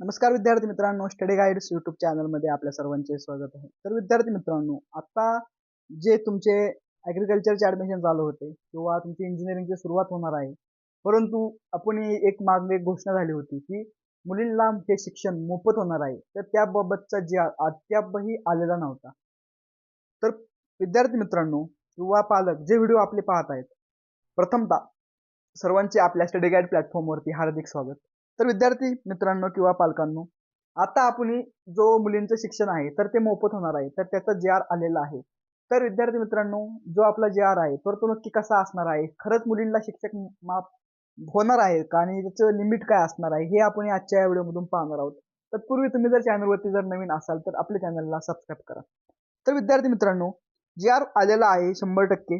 नमस्कार विद्यार्थी मित्रांनो स्टडी गाईड्स युट्यूब चॅनलमध्ये आपल्या सर्वांचे स्वागत आहे. तर विद्यार्थी मित्रांनो आता जे तुमचे ॲग्रिकल्चरचे ॲडमिशन चालू होते किंवा तुमची इंजिनिअरिंगची सुरुवात होणार आहे परंतु आपण एक मागणी एक घोषणा झाली होती की मुलींना हे शिक्षण मोफत होणार आहे तर त्याबाबतचा जे अद्यापही आलेला नव्हता. तर विद्यार्थी मित्रांनो किंवा पालक जे व्हिडिओ आपले पाहत आहेत प्रथमतः सर्वांचे आपल्या स्टडी गाईड प्लॅटफॉर्मवरती हार्दिक स्वागत. तर विद्यार्थी मित्रांनो किंवा पालकांनो आता आपण जो मुलींचं शिक्षण आहे तर ते मोफत होणार आहे. तर त्याचा जे आर आलेला आहे. तर विद्यार्थी मित्रांनो जो आपला जे आर आहे तर तो नक्की कसा असणार आहे? खरंच मुलींना शिक्षक माफ होणार आहे का? आणि त्याचं लिमिट काय असणार आहे? हे आपण आजच्या या व्हिडिओमधून पाहणार आहोत. तर पूर्वी तुम्ही जर चॅनलवरती जर नवीन असाल तर आपल्या चॅनलला सबस्क्राईब करा. तर विद्यार्थी मित्रांनो जे आर आलेला आहे शंभर टक्के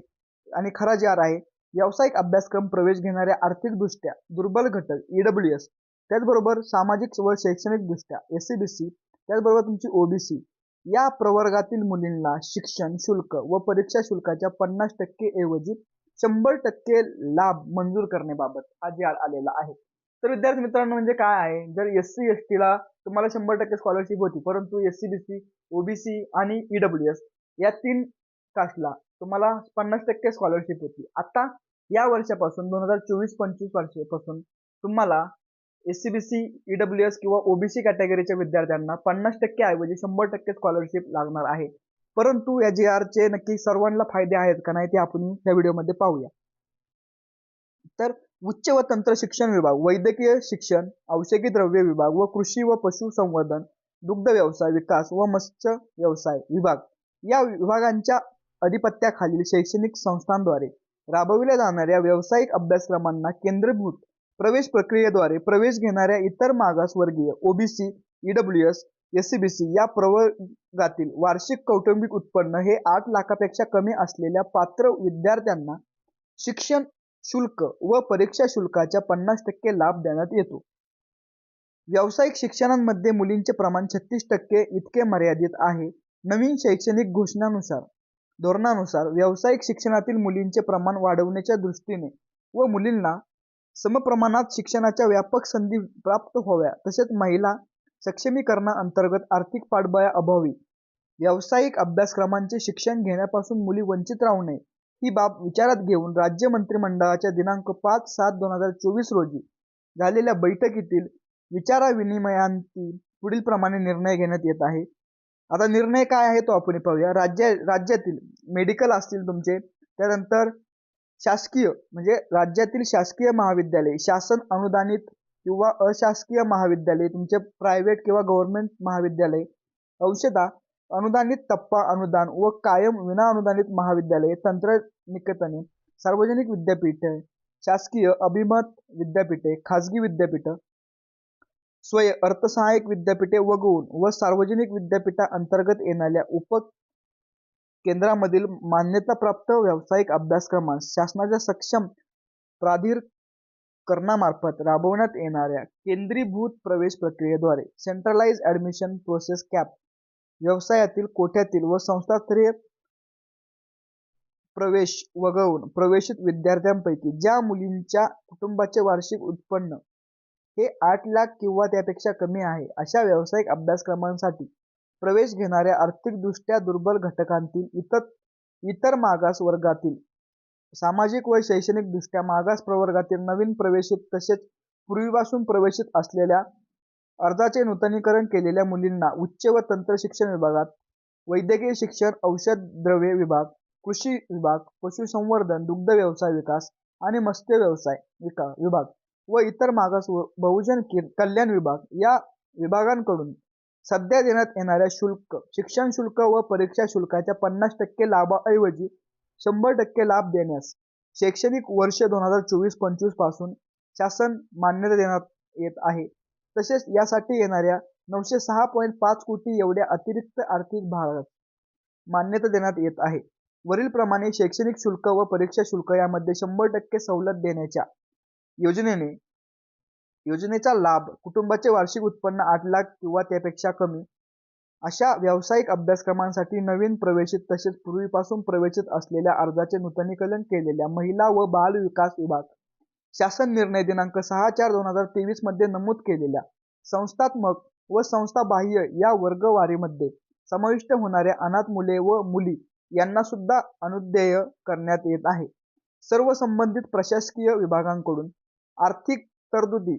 आणि खरा जे आर आहे व्यावसायिक अभ्यासक्रम प्रवेश घेणाऱ्या आर्थिकदृष्ट्या दुर्बल घटक ईडब्ल्यू एस त्याचबरोबर सामाजिक व शैक्षणिकदृष्ट्या एस सी बी सी त्याचबरोबर तुमची ओबीसी या प्रवर्गातील मुलींना शिक्षण शुल्क व परीक्षा शुल्काच्या पन्नास टक्के ऐवजी शंभर टक्के लाभ मंजूर करण्याबाबत हा जी आलेला आहे. तर विद्यार्थी मित्रांनो म्हणजे काय आहे? जर एस सी एस टीला तुम्हाला शंभर टक्के स्कॉलरशिप होती परंतु S C B C OBC आणि ईडब्ल्यू एस या तीन कास्टला तुम्हाला पन्नास टक्के स्कॉलरशिप होती. आता या वर्षापासून दोन हजार चोवीस पंचवीस वर्षापासून तुम्हाला S C B C EWS किंवा ओबीसी कॅटेगरीच्या विद्यार्थ्यांना पन्नास टक्के ऐवजी शंभर टक्के स्कॉलरशिप लागणार आहे. परंतु या जी आरचे नक्की सर्वांना फायदे आहेत का नाही ते आपण या व्हिडिओमध्ये पाहूया. तर उच्च व तंत्र शिक्षण विभाग वैद्यकीय शिक्षण औषधी द्रव्य विभाग व कृषी व पशुसंवर्धन दुग्ध व्यवसाय विकास व मत्स्य व्यवसाय विभाग या विभागांच्या अधिपत्याखालील शैक्षणिक संस्थांद्वारे राबविल्या जाणाऱ्या व्यावसायिक अभ्यासक्रमांना केंद्रीभूत प्रवेश प्रक्रियेद्वारे प्रवेश घेणाऱ्या इतर मागासवर्गीय OBC EWS S C B C या प्रवर्गातील वार्षिक कौटुंबिक उत्पन्न हे आठ लाखापेक्षा कमी असलेल्या पात्र विद्यार्थ्यांना शिक्षण शुल्क व परीक्षा शुल्काच्या पन्नास टक्के लाभ देण्यात येतो. व्यावसायिक शिक्षणांमध्ये मुलींचे प्रमाण छत्तीस टक्के इतके मर्यादित आहे. नवीन शैक्षणिक घोषणानुसार धोरणानुसार व्यावसायिक शिक्षणातील मुलींचे प्रमाण वाढवण्याच्या दृष्टीने व मुलींना समप्रमाणात शिक्षणाच्या व्यापक संधी प्राप्त व्हाव्या. तसेच महिला सक्षमीकरणाअंतर्गत आर्थिक पाठबळा अभावी. व्यावसायिक अभ्यासक्रमांचे शिक्षण घेण्यापासून मुली वंचित राहू नये. ही बाब विचारात घेऊन राज्य मंत्रिमंडळाच्या दिनांक पाच सात दोन हजार चोवीस रोजी झालेल्या बैठकीतील विचाराविनिमयांती पुढील प्रमाणे निर्णय घेण्यात येत आहे. आता निर्णय काय आहे तो आपण पाहूया. राज्य राज्यातील मेडिकल असतील तुमचे त्यानंतर शासकीय म्हणजे राज्यातील शासकीय महाविद्यालय शासन अनुदानित किंवा अशासकीय महाविद्यालय तुमचे प्रायव्हेट किंवा गव्हर्नमेंट महाविद्यालय अंशतः अनुदानित टप्पा अनुदान व कायम विना अनुदानित महाविद्यालय तंत्रनिकेतने सार्वजनिक विद्यापीठ शासकीय अभिमत विद्यापीठे खाजगी विद्यापीठ स्वय अर्थसहाय्यक विद्यापीठे वगळून व सार्वजनिक विद्यापीठा अंतर्गत येणाऱ्या उप केंद्रामधील मान्यताप्राप्त व्यावसायिक अभ्यासक्रमास शासनाच्या सक्षम प्राधिकरणामार्फत राबवण्यात येणाऱ्या केंद्रीभूत प्रवेश प्रक्रियेद्वारे सेंट्रलाइज ऍडमिशन प्रोसेस कॅप व्यवसायातील कोट्यातील व संस्थास्तरीय प्रवेश वगळून प्रवेशित विद्यार्थ्यांपैकी ज्या मुलींच्या कुटुंबाचे वार्षिक उत्पन्न हे आठ लाख किंवा त्यापेक्षा कमी आहे अशा व्यावसायिक अभ्यासक्रमांसाठी प्रवेश घेणाऱ्या आर्थिकदृष्ट्या दुर्बल घटकांतील इतर इतर मागास वर्गातील सामाजिक व शैक्षणिकदृष्ट्या मागास प्रवर्गातील नवीन प्रवेशित तसेच पूर्वीपासून प्रवेशित असलेल्या अर्जाचे नूतनीकरण केलेल्या मुलींना उच्च व तंत्र शिक्षण विभागात वैद्यकीय शिक्षण औषध द्रव्य विभाग कृषी विभाग पशुसंवर्धन दुग्ध व्यवसाय विकास आणि मत्स्य व्यवसाय विका विभाग व इतर मागास बहुजन कल्याण विभाग या विभागांकडून सध्या देण्यात येणाऱ्या शुल्क शिक्षण शुल्क व परीक्षा शुल्काच्या पन्नास टक्के लाभाऐवजी शंभर टक्के लाभ देण्यास शैक्षणिक वर्ष दोन हजार चोवीस पंचवीसपासून शासन मान्यता देण्यात येत आहे. तसेच यासाठी येणाऱ्या नऊशे सहा पॉईंट पाच कोटी एवढ्या अतिरिक्त आर्थिक भागात मान्यता देण्यात येत आहे. वरील प्रमाणे शैक्षणिक शुल्क व परीक्षा शुल्क यामध्ये शंभर टक्के सवलत देण्याच्या योजनेने योजनेचा लाभ कुटुंबाचे वार्षिक उत्पन्न आठ लाख किंवा त्यापेक्षा कमी. अशा व्यावसायिक अभ्यासक्रमांसाठी नवीन प्रवेशित तसेच पूर्वीपासून प्रवेशित असलेल्या अर्जाचे नूतनीकरण केलेल्या महिला व बाल विकास विभाग. शासन निर्णय दिनांक सहा चार दोन हजार तेवीसमध्ये नमूद केलेल्या संस्थात्मक व संस्था बाह्य या वर्गवारीमध्ये समाविष्ट होणाऱ्या अनाथ मुले व मुली यांना सुद्धा अनुदेय करण्यात येत आहे. सर्व संबंधित प्रशासकीय विभागांकडून आर्थिक तरतुदी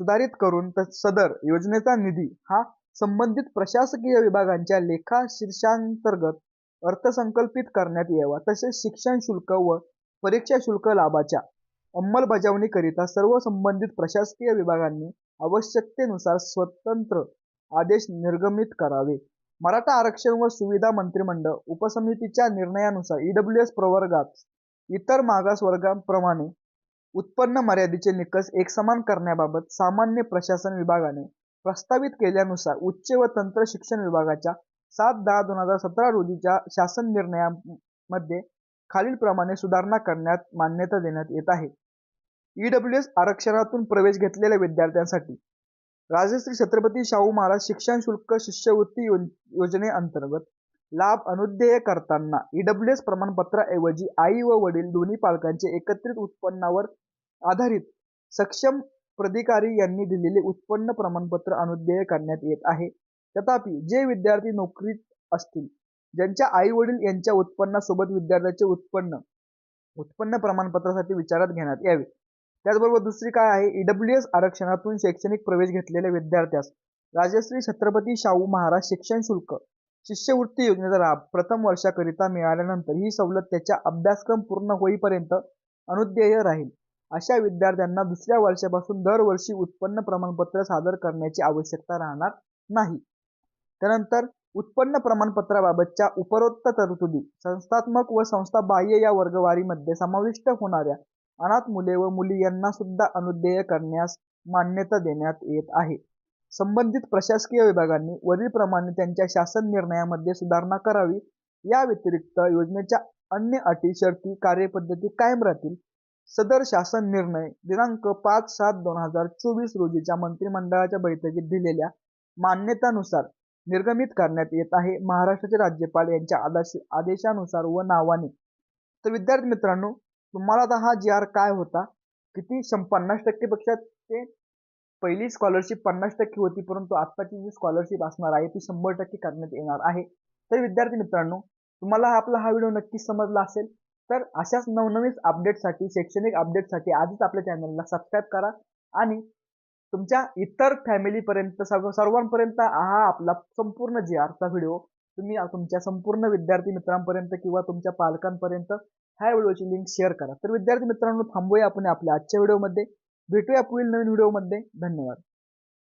सुधारित करून त- सदर योजनेचा निधी हा संबंधित प्रशासकीय विभागांच्या लेखा शीर्षांतर्गत अर्थसंकल्पित करण्यात यावा. तसेच शिक्षण शुल्क व परीक्षा शुल्क लाभाच्या अंमलबजावणीकरिता सर्व संबंधित प्रशासकीय विभागांनी आवश्यकतेनुसार स्वतंत्र आदेश निर्गमित करावे. मराठा आरक्षण व सुविधा मंत्रिमंडळ उपसमितीच्या निर्णयानुसार ईडब्ल्यू एस प्रवर्गात इतर मागास वर्गांप्रमाणे उत्पन्न मर्यादेचे निकष एकसमान करण्याबाबत सामान्य प्रशासन विभागाने प्रस्तावित केल्यानुसार उच्च व तंत्र शिक्षण विभागाच्या सात दहा दोन हजार सतरा रोजीच्या शासन निर्णयामध्ये खालीलप्रमाणे सुधारणा करण्यात मान्यता देण्यात येत आहे. ईडब्ल्यू एस आरक्षणातून प्रवेश घेतलेल्या विद्यार्थ्यांसाठी राजश्री छत्रपती शाहू महाराज शिक्षण शुल्क शिष्यवृत्ती यो- योजनेअंतर्गत लाभ अनुदेय करताना ईडब्ल्यू एस प्रमाणपत्राऐवजी आई व वडील दोन्ही पालकांचे एकत्रित उत्पन्नावर आधारित सक्षम प्राधिकारी यांनी दिलेले उत्पन्न प्रमाणपत्र अनुदेय करण्यात येत आहे. तथापि जे विद्यार्थी नोकरीत असतील ज्यांच्या आई वडील यांच्या उत्पन्नासोबत विद्यार्थ्याचे उत्पन्न उत्पन्न प्रमाणपत्रासाठी विचारात घेण्यात यावे. त्याचबरोबर दुसरी काय आहे? ईडब्ल्यू एस आरक्षणातून शैक्षणिक प्रवेश घेतलेल्या विद्यार्थ्यास राजश्री छत्रपती शाहू महाराज शिक्षण शुल्क शिष्यवृत्ती योजनेचा लाभ प्रथम वर्षाकरिता मिळाल्यानंतर ही सवलत त्याच्या अभ्यासक्रम पूर्ण होईपर्यंत अनुदेय राहील. अशा विद्यार्थ्यांना दुसऱ्या वर्षापासून दरवर्षी उत्पन्न प्रमाणपत्र सादर करण्याची आवश्यकता राहणार नाही. त्यानंतर उत्पन्न प्रमाणपत्राबाबतच्या उपरोक्त तरतुदी संस्थात्मक व संस्थाबाह्य या वर्गवारीमध्ये समाविष्ट होणाऱ्या अनाथ मुले व मुली यांना सुद्धा अनुदेय करण्यास मान्यता देण्यात येत आहे. संबंधित प्रशासकीय विभागांनी वरीलप्रमाणे त्यांच्या शासन निर्णयामध्ये सुधारणा करावी. या व्यतिरिक्त योजनेच्या अन्य अटी शर्ती कार्यपद्धती कायम राहतील. सदर शासन निर्णय दिनांक पाच सात दोन हजार चोवीस रोजीच्या मंत्रिमंडळाच्या बैठकीत दिलेल्या मान्यतानुसार निर्गमित करण्यात येत आहे महाराष्ट्राचे राज्यपाल यांच्या आदेश आदेशानुसार व नावाने. तर विद्यार्थी मित्रांनो तुम्हाला आता हा जी आर काय होता? किती शं पन्नास टक्केपेक्षा ते पहिली स्कॉलरशिप पन्नास टक्के होती परंतु आत्ताची जी स्कॉलरशिप असणार आहे ती शंभर टक्के करण्यात येणार आहे. तर विद्यार्थी मित्रांनो तुम्हाला आपला हा व्हिडिओ नक्कीच समजला असेल तर अशाच नवनवीन अपडेटसाठी शैक्षणिक अपडेटसाठी आजच आपल्या चॅनलला सबस्क्राईब करा आणि तुमच्या इतर फॅमिलीपर्यंत सर्व सर्वांपर्यंत हा आपला संपूर्ण जी आरचा व्हिडिओ तुम्ही तुमच्या संपूर्ण विद्यार्थी मित्रांपर्यंत किंवा तुमच्या पालकांपर्यंत ह्या व्हिडिओची लिंक शेअर करा. तर विद्यार्थी मित्रांनो थांबूया आपण आपल्या आजच्या व्हिडिओमध्ये भेटूया पुढील नवीन व्हिडिओमध्ये धन्यवाद.